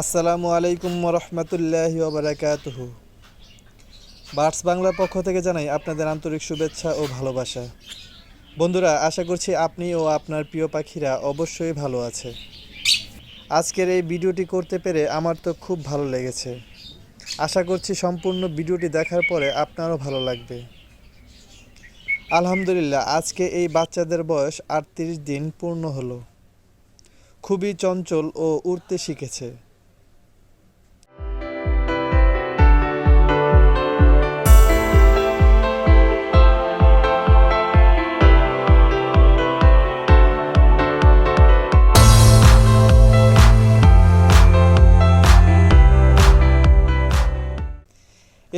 আসসালামু আলাইকুম রহমতুল্লাহ ওবরাকাতুহু। বার্ডস বাংলার পক্ষ থেকে জানাই আপনাদের আন্তরিক শুভেচ্ছা ও ভালোবাসা। বন্ধুরা, আশা করছি আপনি ও আপনার প্রিয় পাখিরা অবশ্যই ভালো আছে। আজকের এই ভিডিওটি করতে পেরে আমার তো খুব ভালো লেগেছে। আশা করছি সম্পূর্ণ ভিডিওটি দেখার পরে আপনারও ভালো লাগবে। আলহামদুলিল্লাহ, আজকে এই বাচ্চাদের বয়স আটত্রিশ দিন পূর্ণ হলো। খুবই চঞ্চল ও উড়তে শিখেছে।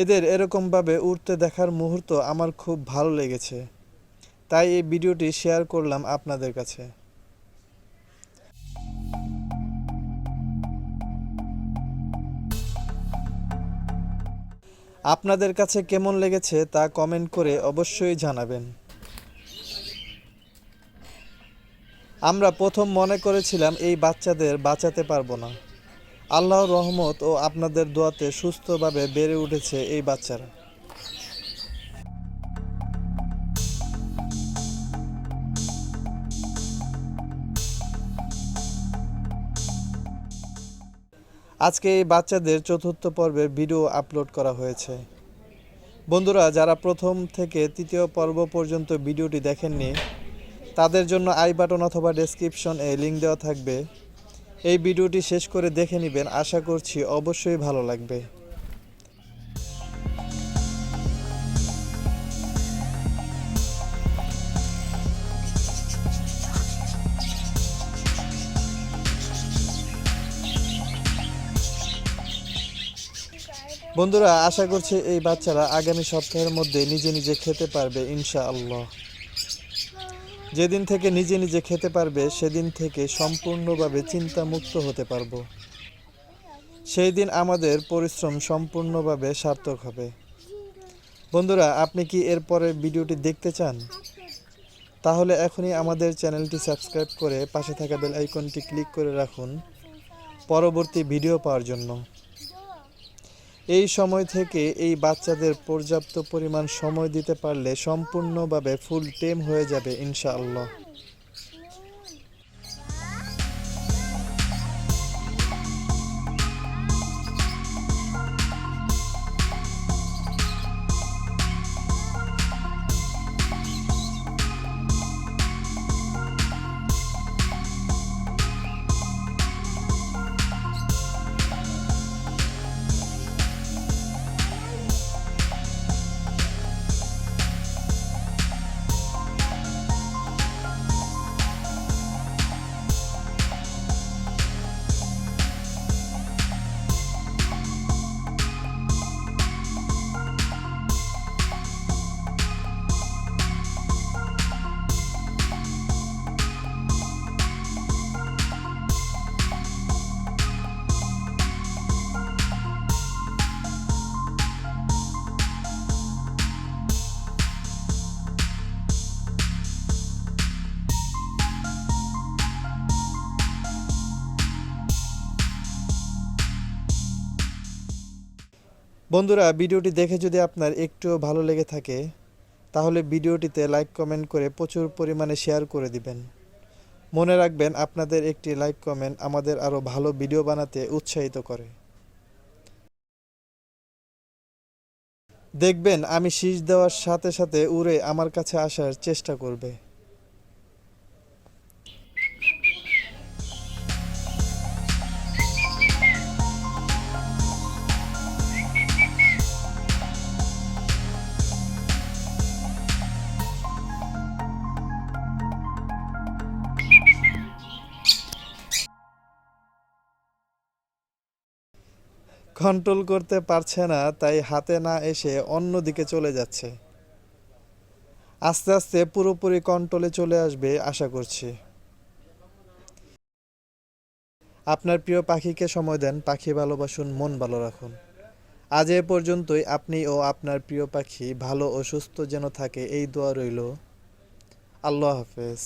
এদের এরকমভাবে উড়তে দেখার মুহূর্ত আমার খুব ভালো লেগেছে। তাই এই ভিডিওটি শেয়ার করলাম আপনাদের কাছে। আপনাদের কাছে কেমন লেগেছে তা কমেন্ট করে অবশ্যই জানাবেন। আমরা প্রথম মনে করেছিলাম এই বাচ্চাদের বাঁচাতে পারব না। আল্লাহর রহমত ও আপনাদের দোয়াতে সুস্থভাবে বেড়ে উঠেছে এই বাচ্চারা। আজকে এই বাচ্চাদের চতুর্থ পর্বের ভিডিও আপলোড করা হয়েছে। বন্ধুরা, যারা প্রথম থেকে তৃতীয় পর্ব পর্যন্ত ভিডিওটি দেখেননি, তাদের জন্য আই বাটন অথবা ডেসক্রিপশন এ লিঙ্ক দেওয়া থাকবে। এই ভিডিওটি শেষ করে দেখে নেবেন। আশা করছি অবশ্যই ভালো লাগবে। বন্ধুরা, আশা করছি এই বাচ্চারা আগামী সপ্তাহের মধ্যে নিজে নিজে খেতে পারবে, ইনশাআল্লাহ। যেদিন থেকে নিজে নিজে খেতে পারবে, সেদিন থেকে সম্পূর্ণভাবে চিন্তামুক্ত হতে পারব। সেই দিন আমাদের পরিশ্রম সম্পূর্ণভাবে সার্থক হবে। বন্ধুরা, আপনি কি এরপরের ভিডিওটি দেখতে চান? তাহলে এখনই আমাদের চ্যানেলটি সাবস্ক্রাইব করে পাশে থাকা বেল আইকনটি ক্লিক করে রাখুন। পরবর্তী ভিডিও পাওয়ার জন্য। এই সময় থেকে এই বাচ্চাদের পর্যাপ্ত পরিমাণ সময় দিতে পারলে সম্পূর্ণভাবে ফুল টেম হয়ে যাবে, ইনশাআল্লাহ। বন্ধুরা, ভিডিওটি দেখে যদি আপনার একটুও ভালো লেগে থাকে, তাহলে ভিডিওটিতে লাইক, কমেন্ট করে প্রচুর পরিমাণে শেয়ার করে দিবেন। মনে রাখবেন, আপনাদের একটি লাইক, কমেন্ট আমাদের আরও ভালো ভিডিও বানাতে উৎসাহিত করে। দেখবেন, আমি শীষ দেওয়ার সাথে সাথে উড়ে আমার কাছে আসার চেষ্টা করবে। কন্ট্রোল করতে পারছে না, তাই হাতে না এসে অন্য দিকে চলে যাচ্ছে। আস্তে আস্তে পুরোপুরি কন্ট্রোলে চলে আসবে আশা করছি। আপনার প্রিয় পাখিকে সময় দেন, পাখি ভালোবাসুন, মন ভালো রাখুন। আজ এ পর্যন্তই, আপনি ও আপনার প্রিয় পাখি ভালো ও সুস্থ যেন থাকে, এই দোয়া রইল। আল্লাহ হাফেজ।